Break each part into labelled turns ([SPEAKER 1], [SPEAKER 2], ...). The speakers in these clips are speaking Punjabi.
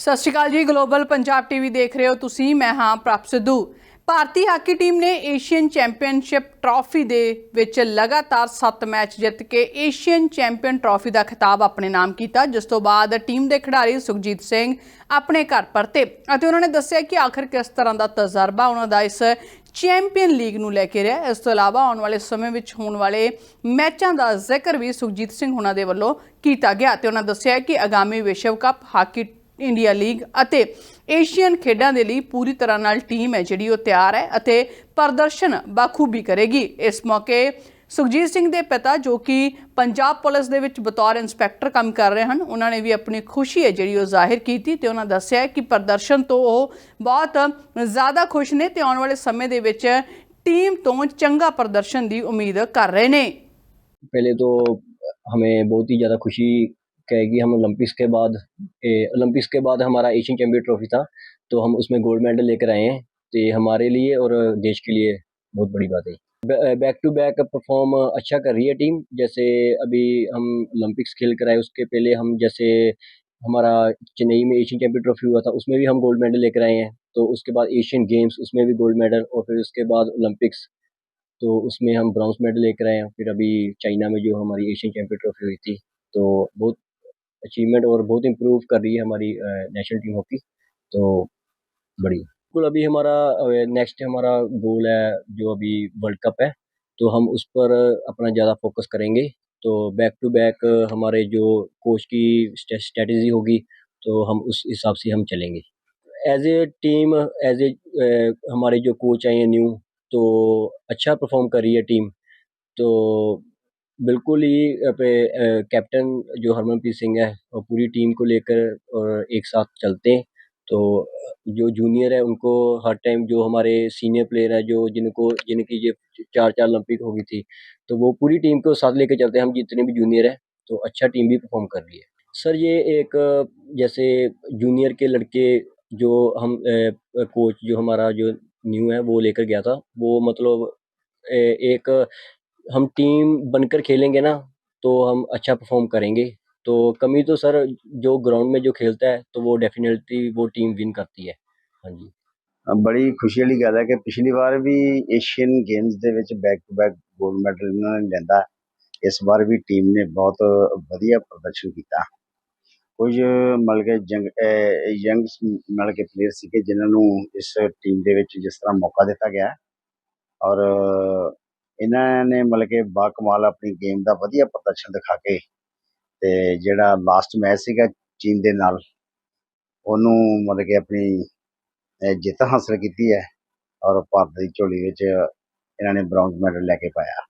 [SPEAKER 1] ਸਤਿ ਸ਼੍ਰੀ ਅਕਾਲ ਜੀ ਗਲੋਬਲ ਪੰਜਾਬ ਟੀਵੀ ਦੇਖ ਰਹੇ ਹੋ ਤੁਸੀਂ, ਮੈਂ ਹਾਂ ਪ੍ਰਭ ਸਿੱਧੂ। ਭਾਰਤੀ ਹਾਕੀ ਟੀਮ ਨੇ ਏਸ਼ੀਅਨ ਚੈਂਪੀਅਨਸ਼ਿਪ ਟਰਾਫੀ ਦੇ ਵਿੱਚ ਲਗਾਤਾਰ 7 ਮੈਚ ਜਿੱਤ ਕੇ ਏਸ਼ੀਅਨ ਚੈਂਪੀਅਨ ਟਰਾਫੀ ਦਾ ਖਿਤਾਬ ਆਪਣੇ ਨਾਮ ਕੀਤਾ, ਜਿਸ ਤੋਂ ਬਾਅਦ ਟੀਮ ਦੇ ਖਿਡਾਰੀ ਸੁਖਜੀਤ ਸਿੰਘ ਆਪਣੇ ਘਰ ਪਰਤੇ। ਅਤੇ ਉਹਨਾਂ ਨੇ ਦੱਸਿਆ ਕਿ ਆਖਰ ਕਿਸ ਤਰ੍ਹਾਂ ਦਾ ਤਜਰਬਾ ਉਹਨਾਂ ਦਾ ਇਸ ਚੈਂਪੀਅਨ ਲੀਗ ਨੂੰ ਲੈ ਕੇ ਰਿਹਾ ਇਸ ਤੋਂ ਇਲਾਵਾ ਆਉਣ ਵਾਲੇ ਸਮੇਂ ਵਿੱਚ ਹੋਣ ਵਾਲੇ ਮੈਚਾਂ ਦਾ ਜ਼ਿਕਰ ਵੀ ਸੁਖਜੀਤ ਸਿੰਘ ਹੁਣਾਂ ਦੇ ਵੱਲੋਂ ਕੀਤਾ ਗਿਆ। ਤੇ ਉਹਨਾਂ ਦੱਸਿਆ ਕਿ ਆਗਾਮੀ ਵਿਸ਼ਵ ਕੱਪ ਹਾਕੀ ਇੰਡੀਆ ਲੀਗ ਅਤੇ ਏਸ਼ੀਅਨ ਖੇਡਾਂ ਦੇ ਲਈ ਪੂਰੀ ਤਰ੍ਹਾਂ ਨਾਲ ਟੀਮ ਹੈ ਜਿਹੜੀ ਉਹ ਤਿਆਰ ਹੈ ਅਤੇ ਪ੍ਰਦਰਸ਼ਨ ਬਾਖੂਬੀ ਕਰੇਗੀ ਇਸ ਮੌਕੇ ਸੁਖਜੀਤ ਸਿੰਘ ਦੇ ਪਿਤਾ ਜੋ ਕਿ ਪੰਜਾਬ ਪੁਲਿਸ ਦੇ ਵਿੱਚ ਬਤੌਰ ਇੰਸਪੈਕਟਰ ਕੰਮ ਕਰ ਰਹੇ ਹਨ ਉਹਨਾਂ ਨੇ ਵੀ ਆਪਣੀ ਖੁਸ਼ੀ ਹੈ ਜਿਹੜੀ ਉਹ ਜ਼ਾਹਿਰ ਕੀਤੀ ਤੇ ਉਹਨਾਂ ਦੱਸਿਆ ਕਿ ਪ੍ਰਦਰਸ਼ਨ ਤੋਂ ਉਹ ਬਹੁਤ ਜ਼ਿਆਦਾ ਖੁਸ਼ ਨੇ ਤੇ ਆਉਣ ਵਾਲੇ ਸਮੇਂ ਦੇ ਵਿੱਚ ਟੀਮ ਤੋਂ ਚੰਗਾ ਪ੍ਰਦਰਸ਼ਨ ਦੀ ਉਮੀਦ ਕਰ ਰਹੇ ਨੇ
[SPEAKER 2] पहले तो हमें बहुत ही ज़्यादा खुशी कहेगी हम ओलंपिक्स के बाद ओलंपिक्स के बाद हमारा एशियन चैम्पियन ट्रॉफी था तो हम उसमें गोल्ड मेडल लेकर आए हैं। तो ये हमारे लिए और देश के लिए बहुत बड़ी बात है। बैक टू बैक परफॉर्म अच्छा कर रही है टीम जैसे अभी हम ओलंपिक्स खेल कर आए, उसके पहले हम जैसे हमारा चेन्नई में एशियन चैम्पियन ट्रॉफी हुआ था, उसमें भी हम गोल्ड मेडल लेकर आए हैं। तो उसके बाद एशियन गेम्स उसमें भी गोल्ड मेडल और फिर उसके बाद ओलंपिक्स तो उसमें हम ब्रॉन्ज मेडल लेकर आए हैं। फिर अभी चाइना में जो हमारी एशियन चैम्पियन ट्रॉफी हुई थी तो बहुत अचीवमेंट और बहुत इम्प्रूव कर रही है हमारी नेशनल टीम हॉकी तो बड़ी बिल्कुल, अभी हमारा नेक्स्ट हमारा गोल है जो अभी वर्ल्ड कप है तो हम उस पर अपना ज़्यादा फोकस करेंगे। तो बैक टू बैक हमारे जो कोच की स्ट्रेटजी होगी तो हम उस हिसाब से हम चलेंगे। As a team as a हमारे जो कोच आए हैं न्यू तो अच्छा परफॉर्म कर रही है टीम तो बिल्कुल ही पे कैप्टन जो हरमनप्रीत सिंह है और पूरी टीम को लेकर एक साथ चलते हैं। तो जो जूनियर है उनको हर टाइम जो हमारे सीनियर प्लेयर है जो जिनको जिनकी ये चार चार ओलंपिक हो गई थी तो वो पूरी टीम को साथ लेकर चलते हैं। हम जितने भी जूनियर हैं तो अच्छा टीम भी परफॉर्म कर रही है। सर ये एक जैसे जूनियर के लड़के जो हम ए, कोच जो हमारा जो न्यू है वो लेकर गया था। वो मतलब ए- एक हम टीम बनकर खेलेंगे ना तो हम अच्छा परफॉर्म करेंगे। तो कमी तो सर, जो ग्राउंड में जो खेलता है तो वो डेफिनेटली वो टीम विन करती है। हाँ जी।
[SPEAKER 3] बड़ी खुशी वाली गल है कि पिछली बार भी एशियन गेम्स के back to back gold medal इन्होंने लिया इस बार भी टीम ने बहुत वाया प्रदर्शन किया कुछ मतलब के जंग यंग मतलब के प्लेयर से जिन्होंने इस टीम के जिस तरह मौका दिता गया, और ਇਹਨਾਂ ਨੇ ਮਤਲਬ ਕਿ ਬਾਕਮਾਲ ਆਪਣੀ ਗੇਮ ਦਾ ਵਧੀਆ ਪ੍ਰਦਰਸ਼ਨ ਦਿਖਾ ਕੇ ਤੇ ਜਿਹੜਾ ਲਾਸਟ ਮੈਚ ਸੀਗਾ ਚੀਨ ਦੇ ਨਾਲ, ਉਹਨੂੰ ਮਤਲਬ ਕਿ ਆਪਣੀ ਜਿੱਤ ਹਾਸਲ ਕੀਤੀ ਹੈ ਔਰ ਭਾਰਤ ਦੀ ਝੋਲੀ ਵਿੱਚ ਇਹਨਾਂ ਨੇ ਬ੍ਰੌਂਜ਼ ਮੈਡਲ ਲੈ ਕੇ ਪਾਇਆ।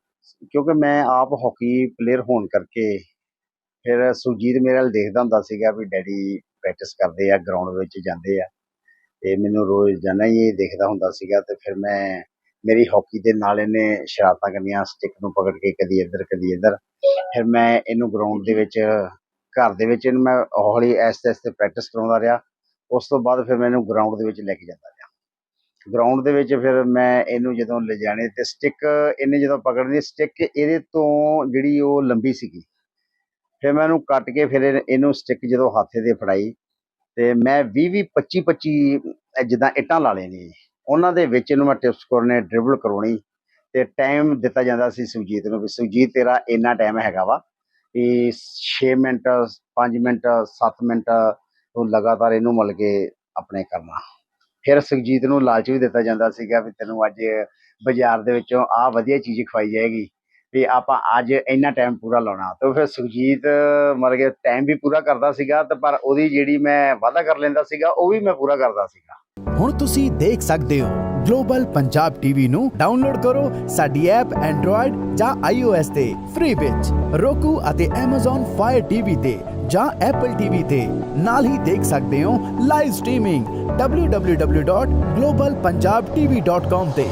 [SPEAKER 3] ਕਿਉਂਕਿ ਮੈਂ ਆਪ ਹਾਕੀ ਪਲੇਅਰ ਹੋਣ ਕਰਕੇ ਫਿਰ ਸੁਜੀਤ ਮੇਰੇ ਨਾਲ ਦੇਖਦਾ ਹੁੰਦਾ ਸੀਗਾ ਵੀ ਡੈਡੀ ਪ੍ਰੈਕਟਿਸ ਕਰਦੇ ਆ ਗਰਾਊਂਡ ਵਿੱਚ ਜਾਂਦੇ ਆ ਤੇ ਮੈਨੂੰ ਰੋਜ਼ ਜਾਣਾ ਹੀ ਇਹ ਦੇਖਦਾ ਹੁੰਦਾ ਸੀਗਾ ਤੇ ਫਿਰ ਮੈਂ ਮੇਰੀ ਹਾਕੀ ਦੇ ਨਾਲ ਇਹਨੇ ਸ਼ਰਾਰਤਾਂ ਕਰਨੀਆਂ ਸਟਿਕ ਨੂੰ ਪਕੜ ਕੇ ਕਦੀ ਇੱਧਰ ਕਦੀ ਇੱਧਰ। ਫਿਰ ਮੈਂ ਇਹਨੂੰ ਗਰਾਊਂਡ ਦੇ ਵਿੱਚ, ਘਰ ਦੇ ਵਿੱਚ ਇਹਨੂੰ ਮੈਂ ਹੌਲੀ ਐਸਤੇ ਐਸਤੇ ਪ੍ਰੈਕਟਿਸ ਕਰਾਉਂਦਾ ਰਿਹਾ। ਉਸ ਤੋਂ ਬਾਅਦ ਫਿਰ ਮੈਨੂੰ ਗਰਾਊਂਡ ਦੇ ਵਿੱਚ ਲੈ ਕੇ ਜਾਂਦਾ ਰਿਹਾ। ਗਰਾਊਂਡ ਦੇ ਵਿੱਚ ਫਿਰ ਮੈਂ ਇਹਨੂੰ ਜਦੋਂ ਲਿਜਾਣੇ ਤੇ ਸਟਿਕ ਇਹਨੇ ਜਦੋਂ ਪਕੜਨੀ ਸਟਿੱਕ ਇਹਦੇ ਤੋਂ ਜਿਹੜੀ ਉਹ ਲੰਬੀ ਸੀਗੀ। ਫਿਰ ਮੈਂ ਇਹਨੂੰ ਕੱਟ ਕੇ ਫਿਰ ਇਹਨੂੰ ਸਟਿੱਕ ਜਦੋਂ ਹੱਥੇ ਦੇ ਫੜਾਈ ਤੇ ਮੈਂ 20 20 25 25 ਜਿੱਦਾਂ ਇੱਟਾਂ ਲਾ ਲੈਣੀ ਉਹਨਾਂ ਦੇ ਵਿੱਚ ਇਹਨੂੰ ਮੈਂ ਟਿਪਸ ਕਰਨੇ ਡਰਿਬਲ ਕਰਾਉਣੀ ਤੇ ਟਾਈਮ ਦਿੱਤਾ ਜਾਂਦਾ ਸੀ ਸੁਜੀਤ ਨੂੰ ਵੀ ਸੁਜੀਤ ਤੇਰਾ ਇੰਨਾ ਟਾਈਮ ਹੈਗਾ ਵਾ ਵੀ 6 ਮਿੰਟ 5 ਮਿੰਟ 7 ਮਿੰਟ ਉਹ ਲਗਾਤਾਰ ਇਹਨੂੰ ਮਲ ਕੇ ਆਪਣੇ ਕਰਨਾ। ਫਿਰ ਸੁਖਜੀਤ ਨੂੰ ਲਾਲਚ ਵੀ ਦਿੱਤਾ ਜਾਂਦਾ ਸੀਗਾ ਵੀ ਤੈਨੂੰ ਅੱਜ ਬਾਜ਼ਾਰ ਦੇ ਵਿੱਚੋਂ ਆਹ ਵਧੀਆ ਚੀਜ਼ ਖਵਾਈ ਜਾਏਗੀ। ਵੀ ਆਪਾਂ ਅੱਜ ਇੰਨਾ ਟਾਈਮ ਪੂਰਾ ਲਾਉਣਾ। ਤੇ ਫਿਰ ਸੁਖਜੀਤ ਮਰ ਕੇ ਟਾਈਮ ਵੀ ਪੂਰਾ ਕਰਦਾ ਸੀਗਾ ਤੇ ਪਰ ਉਹਦੀ ਜਿਹੜੀ ਮੈਂ ਵਾਅਦਾ ਕਰ ਲੈਂਦਾ ਸੀਗਾ, ਉਹ ਵੀ ਮੈਂ ਪੂਰਾ ਕਰਦਾ ਸੀਗਾ।
[SPEAKER 4] ਹੁਣ ਤੁਸੀਂ ਦੇਖ ਸਕਦੇ ਹੋ ਗਲੋਬਲ ਪੰਜਾਬ ਟੀਵੀ ਨੂੰ ਡਾਊਨਲੋਡ ਕਰੋ ਸਾਡੀ ਐਪ ਐਂਡਰੋਇਡ ਜਾਂ iOS ਤੇ ਫ੍ਰੀ ਵਿੱਚ। Roku ਅਤੇ Amazon Fire TV ਤੇ ਜਾਂ Apple TV ਤੇ। ਨਾਲ ਹੀ ਦੇਖ ਸਕਦੇ ਹੋ ਲਾਈਵ ਸਟ੍ਰੀਮਿੰਗ www.globalpunjabtv.com ਤੇ।